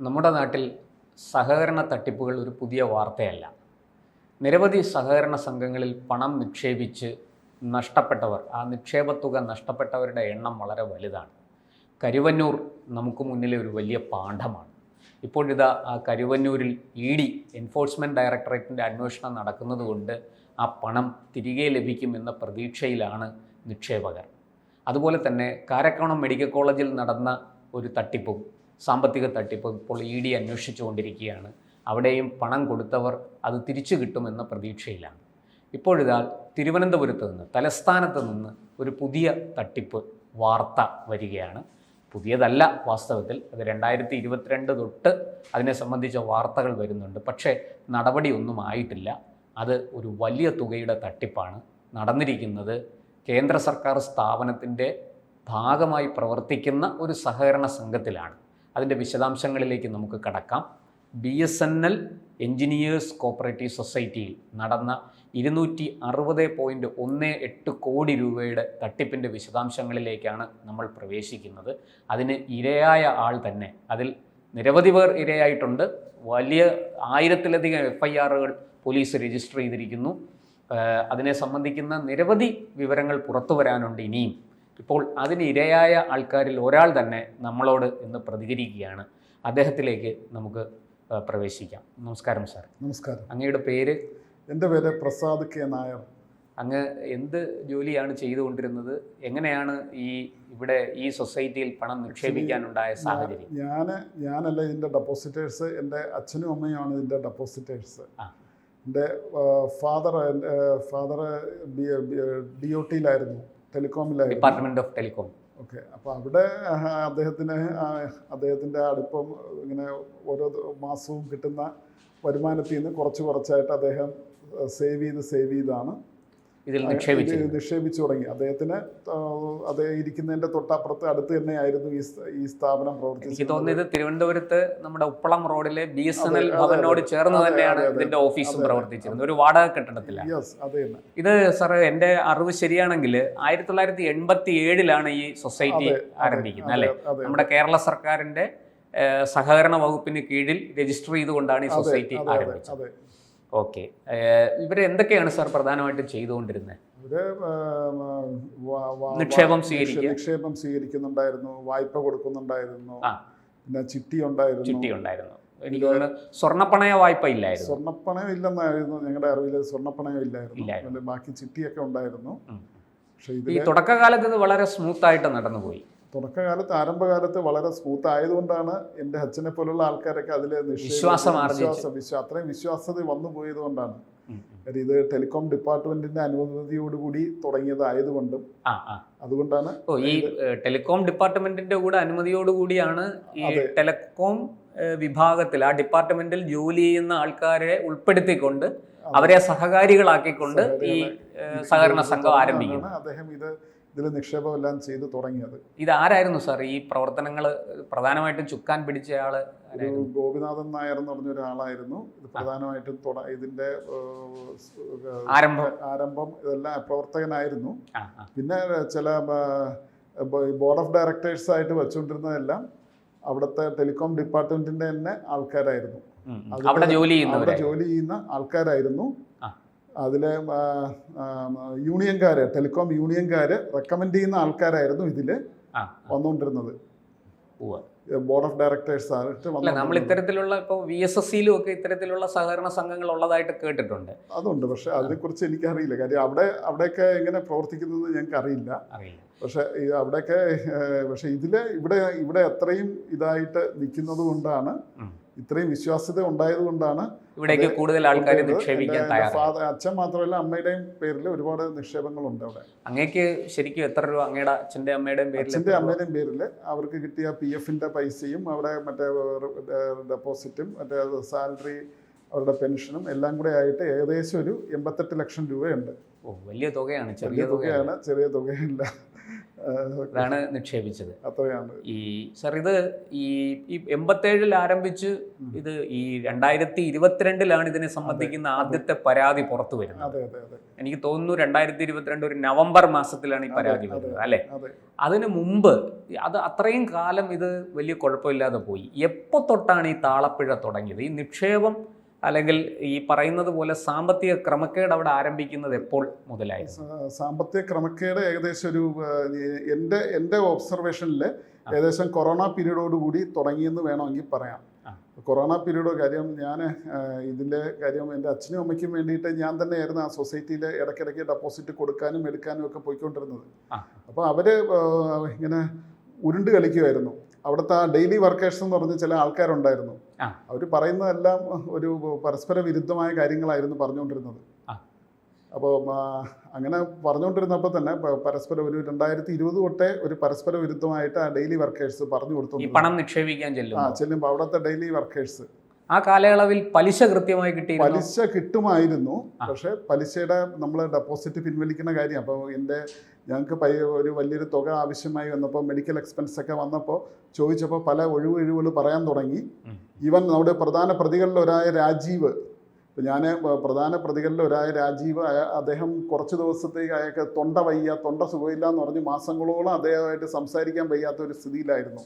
നമ്മുടെ നാട്ടിൽ സഹകരണ തട്ടിപ്പുകൾ ഒരു പുതിയ വാർത്തയല്ല. നിരവധി സഹകരണ സംഘങ്ങളിൽ പണം നിക്ഷേപിച്ച് നഷ്ടപ്പെട്ടവർ ആ നിക്ഷേപത്തുക നഷ്ടപ്പെട്ടവരുടെ എണ്ണം വളരെ വലുതാണ്. കരുവന്നൂർ നമുക്ക് മുന്നിലെ ഒരു വലിയ പാഠമാണ് ഇപ്പോഴിതാ ആ കരുവന്നൂരിൽ ഇ ഡി എൻഫോഴ്സ്മെന്റ് ഡയറക്ടറേറ്റിന്റെ അന്വേഷണം നടക്കുന്നതുകൊണ്ട് ആ പണം തിരികെ ലഭിക്കുമെന്ന പ്രതീക്ഷയിലാണ് നിക്ഷേപകർ. അതുപോലെ തന്നെ കാരക്കോണം മെഡിക്കൽ കോളേജിൽ നടന്ന ഒരു തട്ടിപ്പും സാമ്പത്തിക തട്ടിപ്പ് ഇപ്പോൾ ഇ ഡി അന്വേഷിച്ചുകൊണ്ടിരിക്കുകയാണ്. അവിടെയും പണം കൊടുത്തവർ അത് തിരിച്ചു കിട്ടുമെന്ന പ്രതീക്ഷയിലാണ്. ഇപ്പോഴിതാ തിരുവനന്തപുരത്ത് നിന്ന് തലസ്ഥാനത്ത് നിന്ന് ഒരു പുതിയ തട്ടിപ്പ് വാർത്ത വരികയാണ്. പുതിയതല്ല വാസ്തവത്തിൽ. അത് രണ്ടായിരത്തി ഇരുപത്തിരണ്ട് തൊട്ട് അതിനെ സംബന്ധിച്ച വാർത്തകൾ വരുന്നുണ്ട്. പക്ഷേ നടപടിയൊന്നും ആയിട്ടില്ല. അത് ഒരു വലിയ തുകയുടെ തട്ടിപ്പാണ്. നടന്നിരിക്കുന്നത് കേന്ദ്ര സർക്കാർ സ്ഥാപനത്തിന്റെ ഭാഗമായി പ്രവർത്തിക്കുന്ന ഒരു സഹകരണ സംഘത്തിലാണ്. അതിന്റെ വിശദാംശങ്ങളിലേക്ക് നമുക്ക് കടക്കാം. B S N L engineers cooperative സൊസൈറ്റിയിൽ നടന്ന ഇരുന്നൂറ്റി അറുപത് പോയിന്റ് ഒന്ന് എട്ട് കോടി രൂപയുടെ തട്ടിപ്പിന്റെ വിശദാംശങ്ങളിലേക്കാണ് നമ്മൾ പ്രവേശിക്കുന്നത്. അതിന് ഇരയായ ആൾ തന്നെ. അതിൽ നിരവധി പേർ ഇരയായിട്ടുണ്ട്. വലിയ ആയിരത്തിലധികം എഫ് ഐ ആറുകൾ പോലീസ് രജിസ്റ്റർ ചെയ്തിരിക്കുന്നു. അതിനെ സംബന്ധിക്കുന്ന നിരവധി വിവരങ്ങൾ പുറത്തു വരാനുണ്ട് ഇനിയും. ഇപ്പോൾ അതിന് ഇരയായ ആൾക്കാരിൽ ഒരാൾ തന്നെ നമ്മളോട് ഇന്ന് പ്രതികരിക്കുകയാണ്. അദ്ദേഹത്തിലേക്ക് നമുക്ക് പ്രവേശിക്കാം. നമസ്കാരം സാർ. നമസ്കാരം. അങ്ങയുടെ പേര്? എന്റെ പേര് പ്രസാദ് കെ നായർ. അങ്ങ് എന്ത് ജോലിയാണ് ചെയ്തുകൊണ്ടിരുന്നത്? എങ്ങനെയാണ് ഈ ഇവിടെ ഈ സൊസൈറ്റിയിൽ പണം നിക്ഷേപിക്കാനുണ്ടായ സാഹചര്യം? ഞാൻ ഞാനല്ല ഇതിന്റെ ഡെപ്പോസിറ്റേഴ്സ്. എന്റെ അച്ഛനും അമ്മയുമാണ് ഇതിന്റെ ഡെപ്പോസിറ്റേഴ്സ്. ആ. എന്റെ ഫാദർ ഫാദർ ഡി ഒ ടിയിലായിരുന്നു ടെലികോമിലായിരുന്നു. ഡിപ്പാർട്ട്മെന്റ് ഓഫ് ടെലികോം ഓക്കെ അപ്പോൾ അവിടെ അദ്ദേഹത്തിന് അദ്ദേഹത്തിന്റെ അടുപ്പം ഇങ്ങനെ ഓരോ മാസവും കിട്ടുന്ന വരുമാനത്തിൽ നിന്ന് കുറച്ച് കുറച്ചായിട്ട് അദ്ദേഹം സേവ് ചെയ്ത് സേവ് ചെയ്താണ്. ഇതിൽ ഇത് നിക്ഷേപിച്ചു നിക്ഷേപിച്ചു തുടങ്ങി. അദ്ദേഹത്തിന് അദ്ദേഹം ഇരിക്കുന്നതിന്റെ തൊട്ടപ്പുറത്ത് അടുത്ത് തന്നെയായിരുന്നു ഈ ഈ സ്ഥാപനം എനിക്ക് തോന്നിയത് തോന്നുന്നത് തിരുവനന്തപുരത്ത് നമ്മുടെ ഉപ്പളം റോഡിലെ ബി എസ് എൻ എൽ ഭവനോട് ചേർന്ന് തന്നെയാണ്. ഇതിന്റെ ഓഫീസും പ്രവർത്തിച്ചിരുന്നത്. ഒരു വാടക കെട്ടിടത്തിലാണ്. ഇത് സാർ എന്റെ അറിവ് ശരിയാണെങ്കിൽ ആയിരത്തി തൊള്ളായിരത്തി എൺപത്തി ഏഴിലാണ് ഈ സൊസൈറ്റി ആരംഭിക്കുന്നത് അല്ലേ? നമ്മുടെ കേരള സർക്കാരിന്റെ സഹകരണ വകുപ്പിന് കീഴിൽ രജിസ്റ്റർ ചെയ്തുകൊണ്ടാണ് ഈ സൊസൈറ്റി ആരംഭിച്ചത്. ഓക്കെ. ഇവർ എന്തൊക്കെയാണ് സാർ പ്രധാനമായിട്ടും ചെയ്തുകൊണ്ടിരുന്നത്? ഇവർ നിക്ഷേപം സ്വീകരിക്കുക. നിക്ഷേപം സ്വീകരിക്കുന്നുണ്ടായിരുന്നു വായ്പ കൊടുക്കുന്നുണ്ടായിരുന്നു. പിന്നെ ചിട്ടി ഉണ്ടായിരുന്നു. ചിട്ടി ഉണ്ടായിരുന്നു എനിക്ക് തോന്നുന്നു സ്വർണപ്പണയ വായ്പ ഇല്ലായിരുന്നു. സ്വർണപ്പണയം ഇല്ലെന്നായിരുന്നു ഞങ്ങളുടെ അറിവിൽ സ്വർണപ്പണയം ഇല്ലായിരുന്നു. ബാക്കി ചിട്ടിയൊക്കെ ഉണ്ടായിരുന്നു. പക്ഷേ ഈ തുടക്കകാലത്ത് ഇത് വളരെ സ്മൂത്ത് ആയിട്ട് നടന്നുപോയി. തുടക്കകാലത്ത് ആരംഭകാലത്ത് വളരെ സ്മൂത്ത് ആയതുകൊണ്ടാണ് എന്റെ അച്ഛനെ പോലുള്ള ആൾക്കാരൊക്കെ അതിൽ വിശ്വാസം വിശ്വാസം വിശ്വാ അത്രയും വിശ്വാസത വന്നു പോയത് കൊണ്ടാണ് ഇത് ടെലികോം ഡിപ്പാർട്ട്മെന്റിന്റെ അനുമതിയോടുകൂടി തുടങ്ങിയതായതുകൊണ്ടും അതുകൊണ്ടാണ് ഓ ഈ ടെലികോം ഡിപ്പാർട്ട്മെന്റിന്റെ കൂടെ അനുമതിയോടുകൂടിയാണ് ഈ ടെലികോം വിഭാഗത്തിൽ ആ ഡിപ്പാർട്ട്മെന്റിൽ ജോലി ചെയ്യുന്ന ആൾക്കാരെ ഉൾപ്പെടുത്തിക്കൊണ്ട് അവരെ സഹകാരികളാക്കിക്കൊണ്ട് ഈ സഹകരണ സംഘം ആരംഭിക്കുന്നത് അദ്ദേഹം ഇത് ഇതിൽ നിക്ഷേപമെല്ലാം ചെയ്ത് തുടങ്ങിയത്. ഇതാരായിരുന്നു സാർ ഈ പ്രവർത്തനങ്ങൾ പ്രധാനമായിട്ടും ചുക്കാൻ പിടിച്ച ഒരു ഗോപിനാഥൻ നായർ എന്ന് പറഞ്ഞ ഒരാളായിരുന്നു. ഇത് പ്രധാനമായിട്ടും ഇതിന്റെ ആരംഭം. ആരംഭം ഇതെല്ലാം പ്രവർത്തകനായിരുന്നു. പിന്നെ ചില ബോർഡ് ഓഫ് ഡയറക്ടേഴ്സ് ആയിട്ട് വെച്ചുകൊണ്ടിരുന്നതെല്ലാം അവിടുത്തെ ടെലികോം ഡിപ്പാർട്ട്മെന്റിന്റെ തന്നെ ആൾക്കാരായിരുന്നു. അവിടെ ജോലി ചെയ്യുന്ന ആൾക്കാരായിരുന്നു. അതിലെ യൂണിയൻകാര് ടെലികോം യൂണിയൻകാര് റെക്കമെൻഡ് ചെയ്യുന്ന ആൾക്കാരായിരുന്നു ഇതിൽ വന്നുകൊണ്ടിരുന്നത് ബോർഡ് ഓഫ് ഡയറക്ടേഴ്സ് നമ്മൾ. ഇത്തരത്തിലുള്ള ഇപ്പോൾ വി എസ് എസ് സിയിലും ഒക്കെ ഇത്തരത്തിലുള്ള സഹകരണ സംഘങ്ങൾ ഉള്ളതായിട്ട് കേട്ടിട്ടുണ്ട്. അതുണ്ട് പക്ഷെ അതിനെക്കുറിച്ച് എനിക്കറിയില്ല. കാര്യം അവിടെ അവിടെയൊക്കെ എങ്ങനെ പ്രവർത്തിക്കുന്നത് ഞങ്ങൾക്ക് അറിയില്ല. അറിയില്ല പക്ഷെ അവിടെയൊക്കെ പക്ഷെ ഇതിൽ ഇവിടെ ഇവിടെ അത്രയും ഇതായിട്ട് നിൽക്കുന്നത് കൊണ്ടാണ്. ഇത്രയും വിശ്വാസ്യത ഉണ്ടായതുകൊണ്ടാണ് ഇവിടേക്ക് കൂടുതൽ ആൾക്കാർ നിക്ഷേപിക്കാൻ തയ്യാറാണ് അച്ഛൻ മാത്രമല്ല അമ്മയുടെയും പേരിൽ ഒരുപാട് നിക്ഷേപങ്ങളുണ്ട് അവിടെ. അങ്ങേക്ക് ശരിക്കും എത്ര രൂപ അങ്ങയുടെ അച്ഛന്റെ അമ്മയുടെയും പേരിൽ അച്ഛന്റെ അമ്മയുടെയും പേരിൽ അവർക്ക് കിട്ടിയ പി എഫിന്റെ പൈസയും അവിടെ മറ്റേ ഡെപ്പോസിറ്റും മറ്റേ സാലറി അവരുടെ പെൻഷനും എല്ലാം കൂടെ ആയിട്ട് ഏകദേശം ഒരു എൺപത്തെട്ട് ലക്ഷം രൂപയുണ്ട്. ഓ വലിയ തുകയാണ് ചെറിയ തുകയാണ് ചെറിയ തുകയല്ല. അതാണ് നിക്ഷേപിച്ചത്. ഈ സർ ഇത് ഈ ഈ എൺപത്തേഴിൽ ആരംഭിച്ച് ഇത് ഈ രണ്ടായിരത്തി ഇരുപത്തിരണ്ടിലാണ് ഇതിനെ സംബന്ധിക്കുന്ന ആദ്യത്തെ പരാതി പുറത്തു വരുന്നത്. എനിക്ക് തോന്നുന്നു രണ്ടായിരത്തി ഇരുപത്തിരണ്ട് ഒരു നവംബർ മാസത്തിലാണ് ഈ പരാതി വരുന്നത് അല്ലെ? അതിനു മുമ്പ് അത് അത്രയും കാലം ഇത് വലിയ കുഴപ്പമില്ലാതെ പോയി. എപ്പോ തൊട്ടാണ് ഈ താളപ്പിഴ തുടങ്ങിയത്? ഈ നിക്ഷേപം അല്ലെങ്കിൽ ഈ പറയുന്നത് പോലെ സാമ്പത്തിക ക്രമക്കേട് അവിടെ ആരംഭിക്കുന്നത് എപ്പോൾ മുതലായി സാമ്പത്തിക ക്രമക്കേട് ഏകദേശം ഒരു എന്റെ എന്റെ ഒബ്സർവേഷനിൽ ഏകദേശം കൊറോണ പീരീഡോടുകൂടി തുടങ്ങിയെന്ന് വേണമെങ്കിൽ പറയാം. കൊറോണ പീരീഡ് കാര്യം ഞാൻ ഇതിന്റെ കാര്യം എന്റെ അച്ഛനും അമ്മയ്ക്കും വേണ്ടിയിട്ട് ഞാൻ തന്നെയായിരുന്നു ആ സൊസൈറ്റിയിൽ ഇടയ്ക്കിടയ്ക്ക് ഡെപ്പോസിറ്റ് കൊടുക്കാനും എടുക്കാനും ഒക്കെ പോയിക്കൊണ്ടിരുന്നത്. അപ്പോൾ അവർ ഇങ്ങനെ ഉരുണ്ട് കളിക്കുമായിരുന്നു അവിടുത്തെ ആ ഡെയിലി വർക്കേഴ്സ് എന്ന് പറഞ്ഞ ചില ആൾക്കാരുണ്ടായിരുന്നു. അവർ പറയുന്നതെല്ലാം ഒരു പരസ്പര വിരുദ്ധമായ കാര്യങ്ങളായിരുന്നു പറഞ്ഞുകൊണ്ടിരുന്നത്. അപ്പോൾ അങ്ങനെ പറഞ്ഞുകൊണ്ടിരുന്നപ്പോൾ തന്നെ പരസ്പര ഒരു രണ്ടായിരത്തി ഇരുപത് തൊട്ടേ ഒരു പരസ്പര വിരുദ്ധമായിട്ട് ആ ഡെയിലി വർക്കേഴ്സ് പറഞ്ഞു കൊടുത്തു പണം നിക്ഷേപിക്കാൻ ചെല്ലും ആ ചെല്ലുമ്പോൾ അവിടുത്തെ ഡെയിലി വർക്കേഴ്സ്. ആ കാലയളവിൽ പലിശ കൃത്യമായി കിട്ടി പലിശ കിട്ടുമായിരുന്നു. പക്ഷേ പക്ഷെ പലിശയുടെ നമ്മൾ ഡെപ്പോസിറ്റ് പിൻവലിക്കുന്ന കാര്യം. അപ്പോൾ എന്റെ ഞങ്ങൾക്ക് പൈ ഒരു വലിയൊരു തുക ആവശ്യമായി വന്നപ്പോൾ മെഡിക്കൽ എക്സ്പെൻസ് ഒക്കെ വന്നപ്പോൾ ചോദിച്ചപ്പോൾ പല ഒഴിവൊഴിവുകൾ പറയാൻ തുടങ്ങി. ഈവൻ നമ്മുടെ പ്രധാന പ്രതികളിലൊരായ രാജീവ് ഇപ്പം ഞാൻ പ്രധാന പ്രതികളിലൊരായ രാജീവ് അദ്ദേഹം കുറച്ച് ദിവസത്തേക്ക് അയാൾക്ക് തൊണ്ട വയ്യ തൊണ്ട സുഖമില്ല എന്ന് പറഞ്ഞ് മാസങ്ങളോളം അദ്ദേഹമായിട്ട് സംസാരിക്കാൻ വയ്യാത്ത ഒരു സ്ഥിതിയിലായിരുന്നു.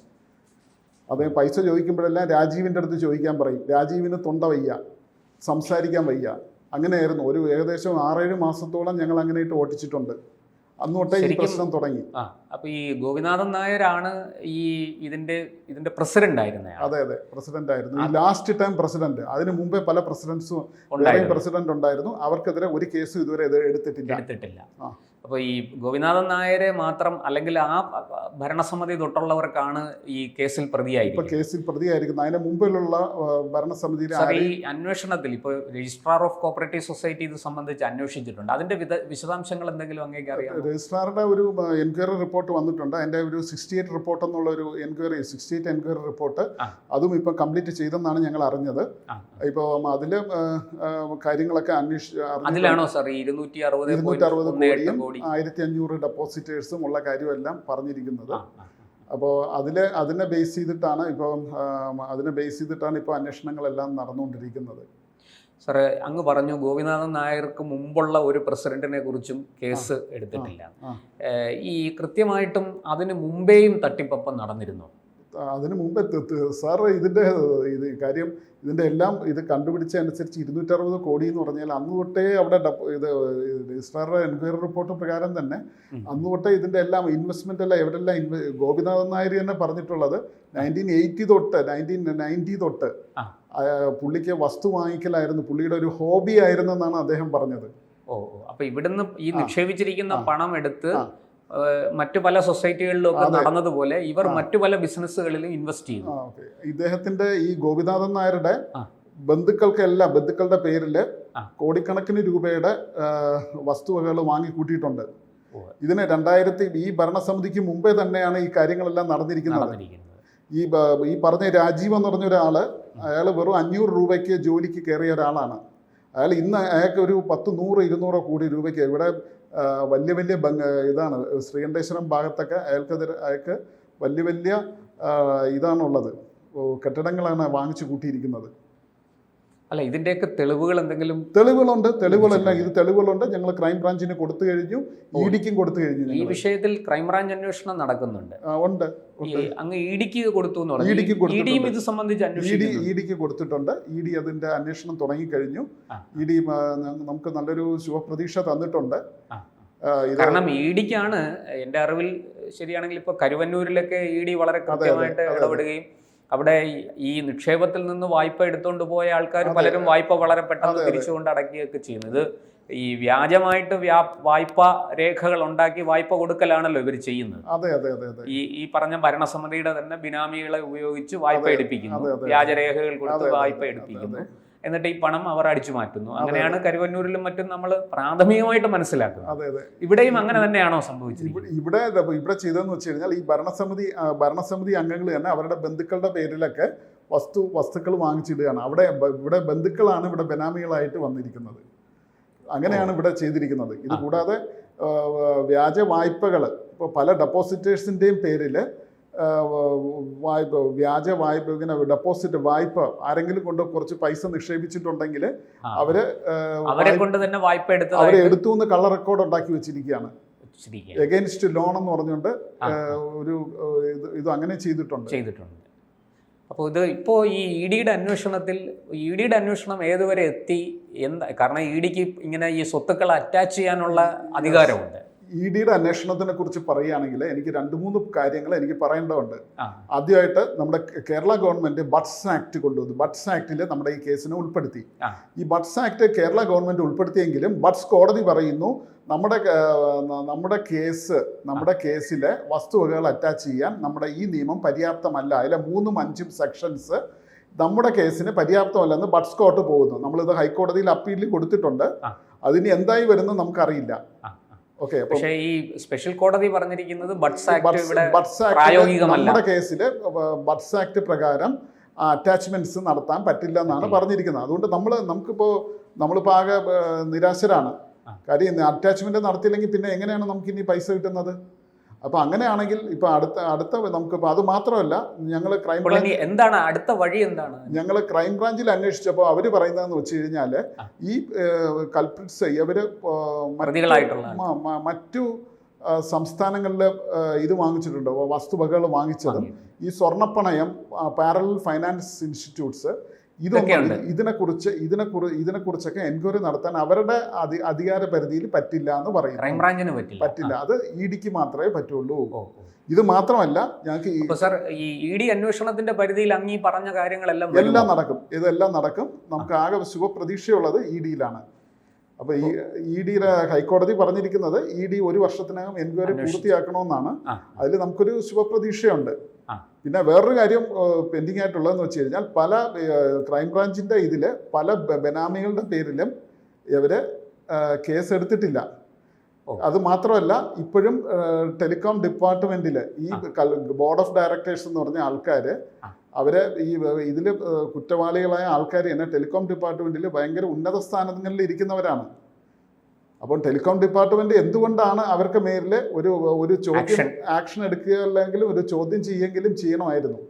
അദ്ദേഹം പൈസ ചോദിക്കുമ്പോഴെല്ലാം രാജീവിന്റെ അടുത്ത് ചോദിക്കാൻ പറയും രാജീവിന് തൊണ്ട വയ്യ സംസാരിക്കാൻ വയ്യ. അങ്ങനെയായിരുന്നു. ഒരു ഏകദേശം ആറേഴ് മാസത്തോളം ഞങ്ങൾ അങ്ങനെ ഇട്ട് ഓട്ടിച്ചിട്ടുണ്ട്. അന്ന് തൊട്ടേ ഈ പ്രശ്നം തുടങ്ങി. ആ അപ്പൊ ഈ ഗോപിനാഥൻ നായരാണ് ഈ ഇതിന്റെ ഇതിന്റെ പ്രസിഡന്റ് ആയിരുന്നത് അതെ അതെ പ്രസിഡന്റ് ആയിരുന്നു ഈ ലാസ്റ്റ് ടൈം പ്രസിഡന്റ് അതിനു മുമ്പേ പല പ്രസിഡന്റ്സും പ്രസിഡന്റ് ഉണ്ടായിരുന്നു. അവർക്കെതിരെ ഒരു കേസും ഇതുവരെ ഇത് എടുത്തിട്ടില്ല. എടുത്തിട്ടില്ല. ആ. അപ്പൊ ഈ ഗോപിനാഥൻ നായരെ മാത്രം അല്ലെങ്കിൽ ആ ഭരണസമിതി തൊട്ടുള്ളവർക്കാണ് ഈ കേസിൽ പ്രതിയായിരിക്കും ഇപ്പോൾ കേസിൽ പ്രതിയായിരിക്കുന്നത്. അതിന് മുമ്പിലുള്ള ഭരണസമിതിയിലെ ഈ അന്വേഷണത്തിൽ ഇപ്പോൾ രജിസ്ട്രാർ ഓഫ് കോപ്പറേറ്റീവ് സൊസൈറ്റി ഇത് സംബന്ധിച്ച് അന്വേഷിച്ചിട്ടുണ്ട്. അതിന്റെ വിധ വിശദാംശങ്ങൾ എന്തെങ്കിലും അങ്ങേക്ക് അറിയാം രജിസ്ട്രാറുടെ ഒരു എൻക്വയറി റിപ്പോർട്ട് വന്നിട്ടുണ്ട്. അതിന്റെ ഒരു സിക്സ്റ്റി എയ്റ്റ് റിപ്പോർട്ട് എന്നുള്ള ഒരു enquiry sixty eight enquiry report അതും ഇപ്പം കംപ്ലീറ്റ് ചെയ്തെന്നാണ് ഞങ്ങൾ അറിഞ്ഞത്. ഇപ്പോൾ അതിൽ കാര്യങ്ങളൊക്കെ അന്വേഷിച്ച് അതിലാണോ സാർ ഇരുന്നൂറ്റി അറുപത് ഇരുന്നൂറ്റി അറുപത് കോടിയും കോടി. ആയിരത്തി അഞ്ഞൂറ് ഡെപ്പോസിറ്റേഴ്സും ഉള്ള കാര്യമെല്ലാം പറഞ്ഞിരിക്കുന്നത്. അപ്പോൾ അതിൽ അതിനെ ബേസ് ചെയ്തിട്ടാണ് ഇപ്പം അതിനെ ബേസ് ചെയ്തിട്ടാണ് ഇപ്പോൾ അന്വേഷണങ്ങളെല്ലാം നടന്നുകൊണ്ടിരിക്കുന്നത്. സാറേ അങ്ങ് പറഞ്ഞു ഗോപിനാഥൻ നായർക്ക് മുമ്പുള്ള ഒരു പ്രസിഡന്റിനെ കുറിച്ചും കേസ് എടുത്തിട്ടില്ല. ഈ കൃത്യമായിട്ടും അതിന് മുമ്പേയും തട്ടിപ്പപ്പം നടന്നിരുന്നു. അതിന് മുമ്പ് സാർ ഇതിന്റെ ഇത് കാര്യം ഇതിന്റെ എല്ലാം ഇത് കണ്ടുപിടിച്ച അനുസരിച്ച് ഇരുന്നൂറ്ററുപത് കോടി എന്ന് പറഞ്ഞാൽ അന്ന് തൊട്ടേ അവിടെ ഇത് രജിസ്ട്രാറുടെ എൻക്വയറി റിപ്പോർട്ട് പ്രകാരം തന്നെ. അന്ന് തൊട്ടേ ഇതിന്റെ എല്ലാം ഇൻവെസ്റ്റ്മെന്റ് എല്ലാം എവിടെല്ലാം ഇൻവെ ഗോപിനാഥൻ നായർ തന്നെ പറഞ്ഞിട്ടുള്ളത് നയന്റീൻ എയ്റ്റി തൊട്ട് നയന്റീൻ നയന്റി തൊട്ട് പുള്ളിക്ക് വസ്തു വാങ്ങിക്കലായിരുന്നു പുള്ളിയുടെ ഒരു ഹോബി ആയിരുന്നു എന്നാണ് അദ്ദേഹം പറഞ്ഞത് ഓ ഓ. അപ്പൊ ഇവിടുന്ന് ഈ. നിക്ഷേപിച്ചിരിക്കുന്ന പണം എടുത്ത് മറ്റു പല സൊസൈറ്റികളിലും ഒക്കെ നടന്നതുപോലെ ഇവർ. മറ്റു പല ബിസിനസ്സുകളിലും ഇൻവെസ്റ്റ് ചെയ്യുന്നു. ഇദ്ദേഹത്തിന്റെ ഈ ഗോപിനാഥൻ നായരുടെ. ബന്ധുക്കൾക്കെല്ലാം ബന്ധുക്കളുടെ പേരിൽ കോടിക്കണക്കിന് രൂപയുടെ വസ്തുവകകൾ വാങ്ങിക്കൂട്ടിയിട്ടുണ്ട്. ഇതിന് രണ്ടായിരത്തി ഈ ഭരണസമിതിക്ക് മുമ്പേ തന്നെയാണ് ഈ കാര്യങ്ങളെല്ലാം നടന്നിരിക്കുന്നത്. നടന്നിരിക്കുന്നത്. ഈ ഈ പറഞ്ഞ രാജീവ് എന്ന് പറഞ്ഞ ഒരാൾ അയാൾ വെറും അഞ്ഞൂറ് രൂപയ്ക്ക് ജോലിക്ക് കയറിയ ഒരാളാണ്. അയാൾ ഇന്ന് അയാൾക്ക് ഒരു പത്ത് നൂറ് ഇരുന്നൂറോ കോടി രൂപയ്ക്ക് ഇവിടെ വലിയ വലിയ ഇതാണ് ശ്രീകണ്ഠേശ്വരം ഭാഗത്തൊക്കെ അയാൾക്കെതിരെ അയാൾക്ക് വലിയ വലിയ ഇതാണുള്ളത്. കെട്ടിടങ്ങളാണ് വാങ്ങിച്ചു കൂട്ടിയിരിക്കുന്നത്. അല്ല ഇതിന്റെയൊക്കെ തെളിവുകൾ എന്തെങ്കിലും തെളിവുകളുണ്ട് തെളിവുകളല്ല. ഇത് തെളിവുകളുണ്ട്. ഞങ്ങൾ ക്രൈം ബ്രാഞ്ചിന് കൊടുത്തു കഴിഞ്ഞു. ഇ ഡിക്കും കൊടുത്തു കഴിഞ്ഞു ഈ വിഷയത്തിൽ ക്രൈംബ്രാഞ്ച് അന്വേഷണം നടക്കുന്നുണ്ട്. ഉണ്ട്. അങ്ങ് ഇ ഇഡിക്ക് കൊടുത്തു. ഇഡിയും ഇത് സംബന്ധിച്ച് ഇ ഡി ഇ ഡിക്ക് കൊടുത്തിട്ടുണ്ട്. ഇ ഡി അതിന്റെ അന്വേഷണം തുടങ്ങിക്കഴിഞ്ഞു. കഴിഞ്ഞു ഇ ഡി നമുക്ക് നല്ലൊരു ശുഭപ്രതീക്ഷ തന്നിട്ടുണ്ട്. കാരണം ഇ ഡിക്കാണ് എന്റെ അറിവിൽ ശരിയാണെങ്കിൽ ഇപ്പൊ കരുവന്നൂരിലൊക്കെ ഇ ഡി വളരെ കൃത്യമായിട്ട്. ഇടപെടുകയും അവിടെ ഈ- നിക്ഷേപത്തിൽ നിന്ന് വായ്പ എടുത്തുകൊണ്ട് പോയ ആൾക്കാർ പലരും വായ്പ വളരെ പെട്ടെന്ന്. തിരിച്ചുകൊണ്ട് അടക്കുകയൊക്കെ ചെയ്യുന്നത് ഈ വ്യാജമായിട്ട് വ്യാ വായ്പ രേഖകൾ ഉണ്ടാക്കി വായ്പ കൊടുക്കലാണല്ലോ ഇവർ ചെയ്യുന്നത് അതെ അതെ അതെ ഈ ഈ പറഞ്ഞ ഭരണസമിതിയുടെ തന്നെ ബിനാമികളെ ഉപയോഗിച്ച് വായ്പ എടുപ്പിക്കുന്നു. വ്യാജരേഖകൾ കൊടുത്ത് വായ്പ എടുപ്പിക്കുന്നു. എന്നിട്ട് ഈ പണം അവർ അടിച്ചു മാറ്റുന്നു. അങ്ങനെയാണ് കരുവന്നൂരിലും മറ്റും നമ്മൾ പ്രാഥമികമായിട്ട് മനസ്സിലാക്കുന്നത്. അതെ അതെ. ഇവിടെയും അങ്ങനെ തന്നെയാണോ സംഭവിച്ചത് ഇവിടെ ഇവിടെ ചെയ്തതെന്ന് വെച്ച് കഴിഞ്ഞാൽ ഈ ഭരണസമിതി ഭരണസമിതി അംഗങ്ങൾ തന്നെ അവരുടെ ബന്ധുക്കളുടെ പേരിലൊക്കെ വസ്തു വസ്തുക്കൾ വാങ്ങിച്ചിടുകയാണ്. അവിടെ ഇവിടെ ബന്ധുക്കളാണ് ഇവിടെ ബനാമികളായിട്ട് വന്നിരിക്കുന്നത്. അങ്ങനെയാണ് ഇവിടെ ചെയ്തിരിക്കുന്നത്. ഇത് കൂടാതെ വ്യാജ വായ്പകൾ ഇപ്പോൾ പല ഡെപ്പോസിറ്റേഴ്സിന്റെയും പേരിൽ വായ്പ വ്യാജ വായ്പ ഇങ്ങനെ ഡെപ്പോസിറ്റ് വായ്പ ആരെങ്കിലും കൊണ്ട് കുറച്ച് പൈസ നിക്ഷേപിച്ചിട്ടുണ്ടെങ്കിൽ. അവർ അവരെ കൊണ്ട് തന്നെ വായ്പ അവരെ അവർ എടുത്തു എന്ന് കള്ള റെക്കോർഡ് ഉണ്ടാക്കി വെച്ചിരിക്കുകയാണ്. എഗൈൻസ്റ്റ് ലോൺ എന്ന് പറഞ്ഞുകൊണ്ട് ഒരു ഇത് ഇത് അങ്ങനെ ചെയ്തിട്ടുണ്ട്. ചെയ്തിട്ടുണ്ട്. അപ്പോൾ ഇത് ഇപ്പോൾ ഈ ഇ ഡിയുടെ അന്വേഷണത്തിൽ ഇ ഡിയുടെ അന്വേഷണം ഏതുവരെ എത്തി? എന്താ കാരണം ഇ ഡിക്ക് ഇങ്ങനെ ഈ സ്വത്തുക്കൾ അറ്റാച്ച് ചെയ്യാനുള്ള അധികാരമുണ്ട്. ഇ ഡിയുടെ അന്വേഷണത്തിനെ കുറിച്ച് പറയുകയാണെങ്കിൽ എനിക്ക് രണ്ട് മൂന്ന് കാര്യങ്ങൾ എനിക്ക് പറയേണ്ടതുണ്ട്. ആദ്യമായിട്ട് നമ്മുടെ കേരള ഗവൺമെന്റ് ബഡ്സ് ആക്ട് കൊണ്ടുവന്നു. ബട്ട്സ് ആക്ടിൽ നമ്മുടെ ഈ കേസിനെ ഉൾപ്പെടുത്തി. ഈ ബഡ്സ് ആക്ട് കേരള ഗവൺമെന്റ് ഉൾപ്പെടുത്തിയെങ്കിലും ബഡ്സ് കോടതി പറയുന്നു നമ്മുടെ നമ്മുടെ കേസ് നമ്മുടെ കേസിലെ വസ്തുവകകൾ അറ്റാച്ച് ചെയ്യാൻ നമ്മുടെ ഈ നിയമം പര്യാപ്തമല്ല. അതിലെ മൂന്നും അഞ്ചും സെക്ഷൻസ് നമ്മുടെ കേസിന് പര്യാപ്തമല്ലെന്ന് ബഡ്സ് കോർട്ട് പോകുന്നു. നമ്മളിത് ഹൈക്കോടതിയിൽ അപ്പീലിൽ കൊടുത്തിട്ടുണ്ട്. അതിന് എന്തായി വരുന്നു നമുക്കറിയില്ല. പക്ഷേ ഈ സ്പെഷ്യൽ കോടതി പറഞ്ഞിരിക്കുന്നത് ബട്ട്സ് ആക്ട് ഇവിടെ പ്രായോഗികമല്ല. നമ്മുടെ കേസിൽ ബഡ്സ് ആക്ട് പ്രകാരം അറ്റാച്ച്മെന്റ്സ് നടത്താൻ പറ്റില്ല എന്നാണ് പറഞ്ഞിരിക്കുന്നത് അതുകൊണ്ട് നമ്മൾ നമുക്കിപ്പോൾ നമ്മളിപ്പോൾ ആകെ നിരാശരാണ്. കാര്യം അറ്റാച്ച്മെന്റ് നടത്തിയില്ലെങ്കിൽ പിന്നെ എങ്ങനെയാണ് നമുക്ക് ഇനി പൈസ കിട്ടുന്നത് അപ്പോൾ അങ്ങനെയാണെങ്കിൽ ഇപ്പോൾ അടുത്ത അടുത്ത നമുക്കിപ്പോൾ അത് മാത്രമല്ല ഞങ്ങൾ ക്രൈം ബ്രാഞ്ച് എന്താണ് അടുത്ത വഴി എന്താണ്? ഞങ്ങൾ ക്രൈം ബ്രാഞ്ചിൽ അന്വേഷിച്ചപ്പോൾ അവർ പറയുന്നതെന്ന് വെച്ച് കഴിഞ്ഞാൽ ഈ കൽപ്രിറ്റ്സ് ഇവർ പ്രതികളായിട്ടുള്ള മറ്റു സംസ്ഥാനങ്ങളിൽ ഇത് വാങ്ങിച്ചിട്ടുണ്ട് വസ്തുവകകൾ വാങ്ങിച്ചതും ഈ സ്വർണപ്പണയം പാരലൽ ഫൈനാൻസ് ഇൻസ്റ്റിറ്റ്യൂട്ട്സ് ഇതൊക്കെയുണ്ട്. ഇതിനെക്കുറിച്ച് ഇതിനെ ഇതിനെക്കുറിച്ചൊക്കെ എൻക്വയറി നടത്താൻ അവരുടെ അധി അധികാര പരിധിയിൽ പറ്റില്ല എന്ന് പറയും ക്രൈംബ്രാഞ്ചിന് ബ്രാഞ്ചിന് പറ്റില്ല. പറ്റില്ല. അത് ഇ ഡിക്ക് മാത്രമേ പറ്റുള്ളൂ. ഇത് മാത്രമല്ല ഞങ്ങൾക്ക് ഈ സാർ ഈ ഇ ഡി അന്വേഷണത്തിന്റെ പരിധിയിൽ അങ്ങീ പറഞ്ഞ കാര്യങ്ങളെല്ലാം എല്ലാം നടക്കും. ഇതെല്ലാം നടക്കും. നമുക്ക് ആകെ ശുഭപ്രതീക്ഷയുള്ളത് ഇ ഡിയിലാണ്. അപ്പോൾ ഈ ഇ ഡിയുടെ ഹൈക്കോടതി പറഞ്ഞിരിക്കുന്നത് ഇ ഡി ഒരു വർഷത്തിനകം എൻക്വയറി പൂർത്തിയാക്കണമെന്നാണ് അതിൽ നമുക്കൊരു ശുഭപ്രതീക്ഷയുണ്ട്. പിന്നെ വേറൊരു കാര്യം പെൻഡിങ് ആയിട്ടുള്ളതെന്ന് വെച്ച് കഴിഞ്ഞാൽ പല ക്രൈം ബ്രാഞ്ചിന്റെ ഇതിൽ പല ബെനാമികളുടെ പേരിലും ഇവർ കേസ് എടുത്തിട്ടില്ല. അത് മാത്രമല്ല ഇപ്പോഴും ടെലികോം ഡിപ്പാർട്ട്മെന്റിൽ ഈ ബോർഡ് ഓഫ് ഡയറക്ടേഴ്സ് എന്ന് പറഞ്ഞ ആൾക്കാര്. അവരെ ഈ ഇതിൽ കുറ്റവാളികളായ ആൾക്കാർ തന്നെ ടെലികോം ഡിപ്പാർട്ട്മെന്റിൽ ഭയങ്കര ഉന്നത സ്ഥാനങ്ങളിൽ ഇരിക്കുന്നവരാണ്. അപ്പോൾ ടെലികോം ഡിപ്പാർട്ട്മെന്റ് എന്തുകൊണ്ടാണ് അവർക്ക് മേലിൽ ഒരു ഒരു ചോദ്യം ആക്ഷൻ. എടുക്കുക അല്ലെങ്കിൽ ഒരു ചോദ്യം ചെയ്യെങ്കിലും ചെയ്യണമായിരുന്നു?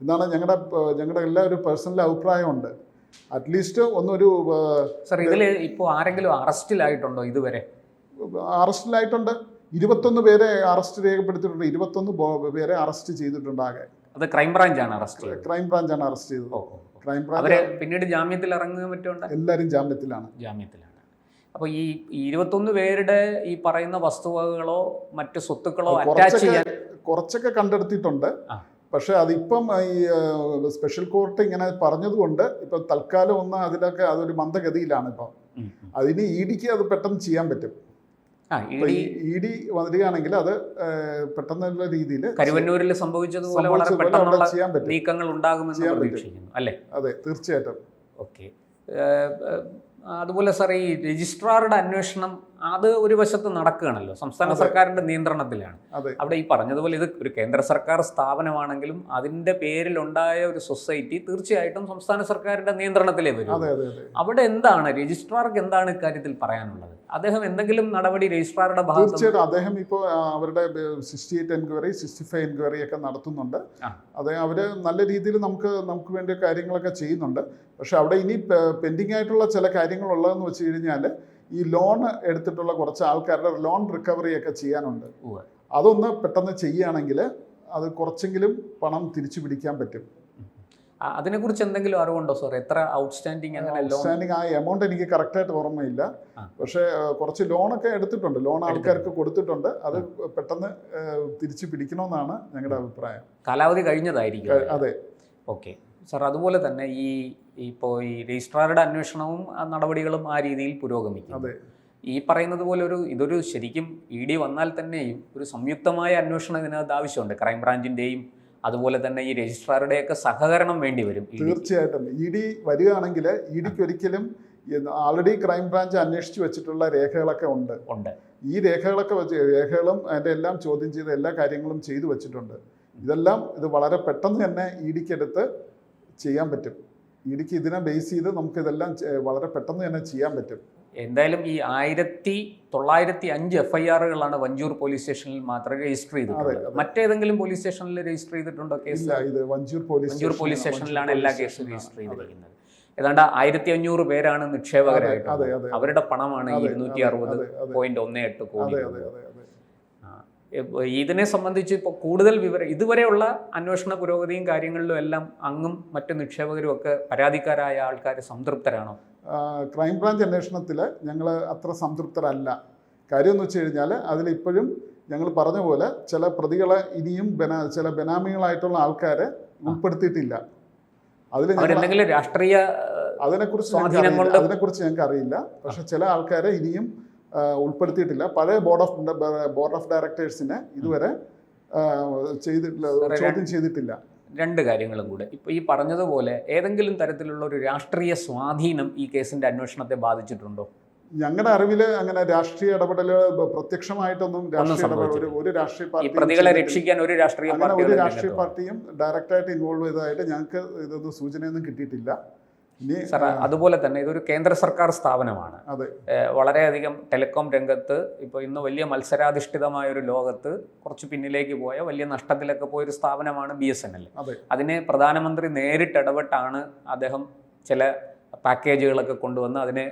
എന്നാണ് ഞങ്ങളുടെ ഞങ്ങളുടെ എല്ലാ ഒരു പേഴ്സണൽ അഭിപ്രായമുണ്ട്. അറ്റ്ലീസ്റ്റ് ഒന്നൊരു സർ ഇതിൽ ഇപ്പോൾ ആരെങ്കിലും അറസ്റ്റിലായിട്ടുണ്ടോ ഇതുവരെ? അറസ്റ്റിലായിട്ടുണ്ട്. ഇരുപത്തൊന്ന് പേരെ അറസ്റ്റ് രേഖപ്പെടുത്തിയിട്ടുണ്ട്. ഇരുപത്തൊന്ന് പേരെ അറസ്റ്റ് ചെയ്തിട്ടുണ്ട് ആകെ. അത് ക്രൈം ബ്രാഞ്ചാണ് അറസ്റ്റ് ചെയ്തത്. ക്രൈം ബ്രാഞ്ചാണ് അറസ്റ്റ് ചെയ്തത്. ഓ, ഓ, ഓ. ക്രൈം ബ്രാഞ്ച് പിന്നീട് ജാമ്യത്തിൽ ഇറങ്ങാൻ മറ്റുണ്ട് എല്ലാവരും ജാമ്യത്തിലാണ്. ജാമ്യത്തിലാണ്. അപ്പോൾ ഈ ഇരുപത്തൊന്ന് പേരുടെ ഈ പറയുന്ന വസ്തുവകകളോ മറ്റു സ്വത്തുക്കളോ അറ്റാച്ച് കുറച്ചൊക്കെ ചെയ്യാൻ കുറച്ചൊക്കെ കണ്ടെടുത്തിട്ടുണ്ട്. പക്ഷെ അതിപ്പം ഈ സ്പെഷ്യൽ കോർട്ട് ഇങ്ങനെ പറഞ്ഞതുകൊണ്ട് ഇപ്പം തൽക്കാലം ഒന്ന് അതിലൊക്കെ അതൊരു മന്ദഗതിയിലാണ് ഇപ്പം. അതിന് ഇ ഡിക്ക് അത് പെട്ടെന്ന് ചെയ്യാൻ പറ്റും. ഇ ഡി വരികയാണെങ്കിൽ അത് പെട്ടെന്നുള്ള രീതിയിൽ കരുവന്നൂരിൽ സംഭവിച്ചതുപോലെ വളരെ പെട്ടെന്നുള്ള നീക്കങ്ങൾ ഉണ്ടാകുമെന്ന് പ്രതീക്ഷിക്കുന്നു അല്ലേ? അതെ തീർച്ചയായിട്ടും. ഓക്കെ. അതുപോലെ സാർ ഈ രജിസ്ട്രാറുടെ അന്വേഷണം അത് ഒരു വശത്ത് നടക്കുകയാണല്ലോ. സംസ്ഥാന സർക്കാരിന്റെ നിയന്ത്രണത്തിലാണ്. അവിടെ ഈ പറഞ്ഞതുപോലെ ഇത് ഒരു കേന്ദ്ര സർക്കാർ സ്ഥാപനമാണെങ്കിലും അതിന്റെ പേരിലുണ്ടായ ഒരു സൊസൈറ്റി തീർച്ചയായിട്ടും സംസ്ഥാന സർക്കാരിന്റെ നിയന്ത്രണത്തിലേ വരും. അവിടെ എന്താണ് രജിസ്ട്രാർക്ക് എന്താണ് ഇക്കാര്യത്തിൽ പറയാനുള്ളത്? അദ്ദേഹം എന്തെങ്കിലും നടപടി രജിസ്ട്രാറുടെ തീർച്ചയായിട്ടും അദ്ദേഹം ഇപ്പോൾ അവരുടെ sixty eight enquiry sixty five enquiry ഒക്കെ നടത്തുന്നുണ്ട്. അദ്ദേഹം അത് അവർ നല്ല രീതിയിൽ നമുക്ക് നമുക്ക് വേണ്ടി കാര്യങ്ങളൊക്കെ ചെയ്യുന്നുണ്ട്. പക്ഷെ അവിടെ ഇനി പെൻഡിങ് ആയിട്ടുള്ള ചില കാര്യങ്ങളുള്ളതെന്ന് വെച്ച് കഴിഞ്ഞാൽ ഈ ലോൺ എടുത്തിട്ടുള്ള കുറച്ച് ആൾക്കാരുടെ ലോൺ റിക്കവറി ഒക്കെ ചെയ്യാനുണ്ട്. അതൊന്ന് പെട്ടെന്ന് ചെയ്യുകയാണെങ്കിൽ അത് കുറച്ചെങ്കിലും പണം തിരിച്ചു പിടിക്കാൻ പറ്റും. അതിനെക്കുറിച്ച് എന്തെങ്കിലും അറിവുണ്ടോ സാർ എത്ര ഔട്ട്സ്റ്റാൻഡിങ് അങ്ങനെ ഔട്ട്സ്റ്റാൻഡിങ് ആ എമൗണ്ട് എനിക്ക് കറക്റ്റായിട്ട് ഓർമ്മയില്ല. പക്ഷേ കുറച്ച് ലോണൊക്കെ എടുത്തിട്ടുണ്ട്. ലോൺ ആൾക്കാർക്ക് കൊടുത്തിട്ടുണ്ട്. അത് പെട്ടെന്ന് തിരിച്ചു പിടിക്കണമെന്നാണ് ഞങ്ങളുടെ അഭിപ്രായം. കാലാവധി കഴിഞ്ഞതായിരിക്കും അതെ. ഓക്കെ. സാർ അതുപോലെ തന്നെ ഈ ഇപ്പോൾ ഈ രജിസ്ട്രാറുടെ അന്വേഷണവും നടപടികളും ആ രീതിയിൽ പുരോഗമിക്കും അതെ. ഈ പറയുന്നത് പോലെ ഒരു ഇതൊരു ശരിക്കും ഇ ഡി വന്നാൽ തന്നെയും ഒരു സംയുക്തമായ അന്വേഷണം ഇതിനകത്ത് ആവശ്യമുണ്ട്. ക്രൈംബ്രാഞ്ചിന്റെയും അതുപോലെ തന്നെ ഈ രജിസ്ട്രാറുടെയൊക്കെ സഹകരണം വേണ്ടി വരും. തീർച്ചയായിട്ടും. ഇ ഡി വരികയാണെങ്കിൽ ഇ ഡിക്ക് ഒരിക്കലും ആൾറെഡി ക്രൈംബ്രാഞ്ച് അന്വേഷിച്ച് വെച്ചിട്ടുള്ള രേഖകളൊക്കെ ഉണ്ട്. ഉണ്ട്. ഈ രേഖകളൊക്കെ വെച്ച് രേഖകളും അതിന്റെ എല്ലാം ചോദ്യം ചെയ്ത എല്ലാ കാര്യങ്ങളും ചെയ്തു വെച്ചിട്ടുണ്ട്. ഇതെല്ലാം ഇത് വളരെ പെട്ടെന്ന് തന്നെ ഇ ഡിക്ക് എടുത്ത് ചെയ്യാൻ പറ്റും. ഇടുക്കി ഇതിനെ ബേസ് ചെയ്ത് നമുക്ക് ഇതെല്ലാം വളരെ പെട്ടെന്ന് തന്നെ ചെയ്യാൻ പറ്റും. എന്തായാലും ഈ ആയിരത്തി തൊള്ളായിരത്തി അഞ്ച് എഫ് ഐ ആറുകളാണ് വഞ്ചൂർ പോലീസ് സ്റ്റേഷനിൽ മാത്രം രജിസ്റ്റർ ചെയ്തിട്ടുള്ളത്. മറ്റേതെങ്കിലും പോലീസ് സ്റ്റേഷനിൽ രജിസ്റ്റർ ചെയ്തിട്ടുണ്ടോ കേസ് ഇത് വഞ്ചൂർ പോലീസ് വഞ്ചൂർ പോലീസ് സ്റ്റേഷനിലാണ്. എല്ലാ കേസും രജിസ്റ്റർ. ചെയ്തിരിക്കുന്നത്. ഏതാണ്ട് ആയിരത്തി അഞ്ഞൂറ് പേരാണ് നിക്ഷേപകരായിട്ട്. അവരുടെ പണമാണ് ഇരുന്നൂറ്റി അറുപത്. പോയിന്റ് ഒന്ന് എട്ട് കോടി അതെ രൂപ. അതെ അതെ അതെ ആ. ഇപ്പൊ ഇതിനെ സംബന്ധിച്ച് ഇപ്പോൾ കൂടുതൽ വിവരം ഇതുവരെയുള്ള അന്വേഷണ പുരോഗതിയും കാര്യങ്ങളിലും എല്ലാം അങ്ങും മറ്റ് നിക്ഷേപകരും ഒക്കെ പരാതിക്കാരായ ആൾക്കാർ സംതൃപ്തരാണോ? ക്രൈംബ്രാഞ്ച് അന്വേഷണത്തിൽ ഞങ്ങൾ അത്ര സംതൃപ്തരല്ല. കാര്യം എന്ന് വെച്ച് കഴിഞ്ഞാൽ അതിലിപ്പോഴും ഞങ്ങൾ പറഞ്ഞ പോലെ ചില പ്രതികളെ ഇനിയും ബന ചില ബെനാമികളായിട്ടുള്ള ആൾക്കാരെ ഉൾപ്പെടുത്തിയിട്ടില്ല. അതിൽ രാഷ്ട്രീയ അതിനെക്കുറിച്ച്. അതിനെക്കുറിച്ച് ഞങ്ങൾക്ക് അറിയില്ല. പക്ഷെ ചില ആൾക്കാരെ ഇനിയും ഉൾപ്പെടുത്തിയിട്ടില്ല. പഴയ ബോർഡ് ഓഫ് ബോർഡ് ഓഫ് ഡയറക്ടേഴ്സിനെ ഇതുവരെ ചെയ്തിട്ടില്ല ചോദ്യം ചെയ്തിട്ടില്ല. രണ്ട് കാര്യങ്ങളും കൂടെ. ഇപ്പോൾ ഈ പറഞ്ഞതുപോലെ ഏതെങ്കിലും തരത്തിലുള്ള ഒരു രാഷ്ട്രീയ സ്വാധീനം ഈ കേസിന്റെ അന്വേഷണത്തെ ബാധിച്ചിട്ടുണ്ടോ? ഞങ്ങളുടെ അറിവിൽ അങ്ങനെ രാഷ്ട്രീയ ഇടപെടൽ പ്രത്യക്ഷമായിട്ടൊന്നും രാഷ്ട്രീയ ഇടപെടൽ ഒരു രാഷ്ട്രീയ പാർട്ടി പ്രതികളെ രക്ഷിക്കാൻ ഒരു രാഷ്ട്രീയ പാർട്ടി ഒരു രാഷ്ട്രീയ പാർട്ടിയും ഡയറക്റ്റായിട്ട് ഇൻവോൾവ് ചെയ്തതായിട്ട് ഞങ്ങൾക്ക് ഇതൊന്നും സൂചനയൊന്നും കിട്ടിയിട്ടില്ല. സാർ അതുപോലെ തന്നെ ഇതൊരു കേന്ദ്ര സർക്കാർ സ്ഥാപനമാണ്. വളരെയധികം ടെലികോം രംഗത്ത് ഇപ്പോൾ ഇന്ന് വലിയ മത്സരാധിഷ്ഠിതമായ ഒരു ലോകത്ത് കുറച്ച് പിന്നിലേക്ക് പോയ വലിയ നഷ്ടത്തിലൊക്കെ പോയ ഒരു സ്ഥാപനമാണ് ബി എസ് എൻ എൽ. അതെ. അതിനെ പ്രധാനമന്ത്രി നേരിട്ട് ഇടപെട്ടാണ് അദ്ദേഹം ചില പാക്കേജുകളൊക്കെ കൊണ്ടുവന്ന് അതിനെ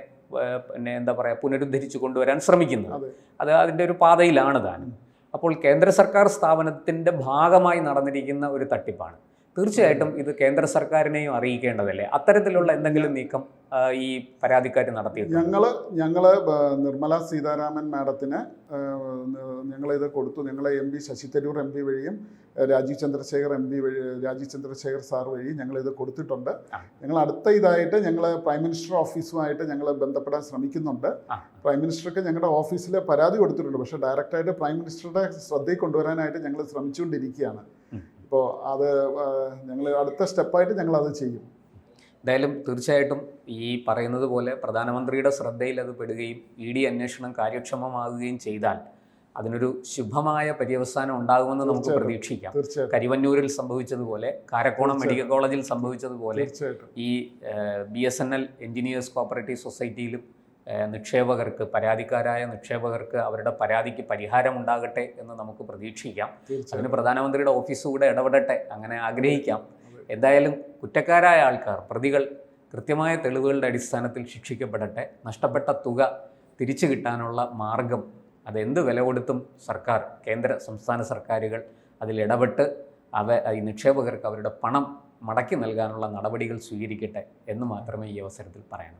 പിന്നെ എന്താ പറയുക പുനരുദ്ധരിച്ച് കൊണ്ടുവരാൻ ശ്രമിക്കുന്നത്. അത് അതിന്റെ ഒരു പാതയിലാണ് താനും. അപ്പോൾ കേന്ദ്ര സർക്കാർ സ്ഥാപനത്തിന്റെ ഭാഗമായി നടന്നിരിക്കുന്ന ഒരു തട്ടിപ്പാണ്. തീർച്ചയായിട്ടും ഇത് കേന്ദ്ര സർക്കാരിനെയും അറിയിക്കേണ്ടതല്ലേ? അത്തരത്തിലുള്ള എന്തെങ്കിലും നീക്കം ഈ പരാതിക്കാർ നടത്തി ഞങ്ങൾ ഞങ്ങൾ നിർമ്മല സീതാരാമൻ മാഡത്തിന് ഞങ്ങളിത് കൊടുത്തു. ഞങ്ങളെ M P Shashi Tharoor M P വഴിയും രാജീവ് ചന്ദ്രശേഖർ എം പി വഴി രാജീവ് ചന്ദ്രശേഖർ സാർ വഴി ഞങ്ങളിത് കൊടുത്തിട്ടുണ്ട്. ഞങ്ങൾ അടുത്ത ഇതായിട്ട് ഞങ്ങൾ പ്രൈം മിനിസ്റ്റർ ഓഫീസുമായിട്ട് ഞങ്ങൾ ബന്ധപ്പെടാൻ ശ്രമിക്കുന്നുണ്ട്. പ്രൈം മിനിസ്റ്റർക്ക് ഞങ്ങളുടെ ഓഫീസിൽ പരാതി കൊടുത്തിട്ടുണ്ട്. പക്ഷേ ഡയറക്റ്റായിട്ട് പ്രൈം മിനിസ്റ്ററുടെ ശ്രദ്ധയിൽ കൊണ്ടുവരാനായിട്ട് ഞങ്ങൾ ശ്രമിച്ചുകൊണ്ടിരിക്കുകയാണ്. ഇപ്പോൾ അത് ഞങ്ങൾ അടുത്ത സ്റ്റെപ്പായിട്ട് ഞങ്ങൾ അത് ചെയ്യും. എന്തായാലും തീർച്ചയായിട്ടും ഈ പറയുന്നത് പോലെ പ്രധാനമന്ത്രിയുടെ ശ്രദ്ധയിൽ അത് പെടുകയും ഇ ഡി അന്വേഷണം കാര്യക്ഷമമാകുകയും ചെയ്താൽ അതിനൊരു ശുഭമായ പര്യവസാനം ഉണ്ടാകുമെന്ന് നമുക്ക് പ്രതീക്ഷിക്കാം. കരിവന്നൂരിൽ സംഭവിച്ചതുപോലെ കാരക്കോണം മെഡിക്കൽ കോളേജിൽ സംഭവിച്ചതുപോലെ ഈ B S N L engineers cooperative സൊസൈറ്റിയിലും നിക്ഷേപകർക്ക് പരാതിക്കാരായ നിക്ഷേപകർക്ക് അവരുടെ പരാതിക്ക് പരിഹാരം ഉണ്ടാകട്ടെ എന്ന് നമുക്ക് പ്രതീക്ഷിക്കാം. അതിന് പ്രധാനമന്ത്രിയുടെ ഓഫീസ് കൂടെ ഇടപെടട്ടെ അങ്ങനെ ആഗ്രഹിക്കാം. എന്തായാലും കുറ്റക്കാരായ ആൾക്കാർ പ്രതികൾ കൃത്യമായ തെളിവുകളുടെ അടിസ്ഥാനത്തിൽ ശിക്ഷിക്കപ്പെടട്ടെ. നഷ്ടപ്പെട്ട തുക തിരിച്ചു കിട്ടാനുള്ള മാർഗം അതെന്ത് വില കൊടുത്തും സർക്കാർ കേന്ദ്ര സംസ്ഥാന സർക്കാരുകൾ അതിൽ ഇടപെട്ട് അവ ഈ നിക്ഷേപകർക്ക് അവരുടെ പണം മടക്കി നൽകാനുള്ള നടപടികൾ സ്വീകരിക്കട്ടെ എന്ന് മാത്രമേ ഈ അവസരത്തിൽ പറയാനൂ